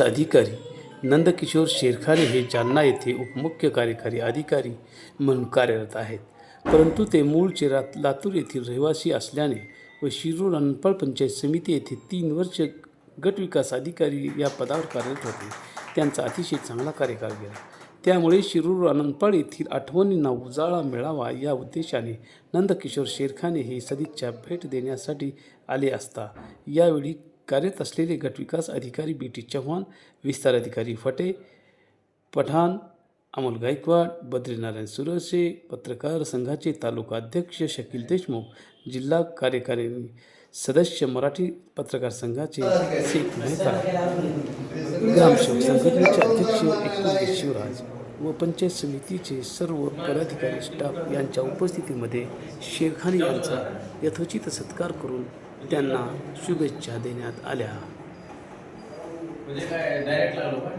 अधिकारी नंदकिशोर शेरखाने हे जालना येथे उपमुख्य कार्यकारी अधिकारी म्हणून कार्यरत आहेत. परंतु ते मूळचे रात लातूर येथील रहिवासी असल्याने व शिरूर अनपळ पंचायत समिती येथे तीन वर्ष गट विकास अधिकारी या पदावर कार्यरत होते. त्यांचा अतिशय चांगला कार्यकाळ गेला. त्यामुळे शिरूर अनंतपाळ येथील आठवणींना उजाळा मिळावा या उद्देशाने नंदकिशोर शेरखाने हे सदिच्छा भेट देण्यासाठी आले असता. यावेळी कार्यरत असलेले गटविकास अधिकारी बी टी चव्हाण विस्तार अधिकारी फटे पठाण अमोल गायकवाड बद्रीनारायण सुरसे पत्रकार संघाचे तालुका अध्यक्ष शकील देशमुख जिल्हा कार्यकारिणी सदस्य मराठी पत्रकार संघाचे शेख मेहता ग्रामसेवक संघटनेचे अध्यक्ष एकूण शिवराज व पंचायत समितीचे सर्व पदाधिकारी स्टाफ यांच्या उपस्थितीमध्ये शेरखान यांचा यथोचित सत्कार करून त्यांना शुभेच्छा देण्यात आल्या. म्हणजे काय डायरेक्ट लागलो काय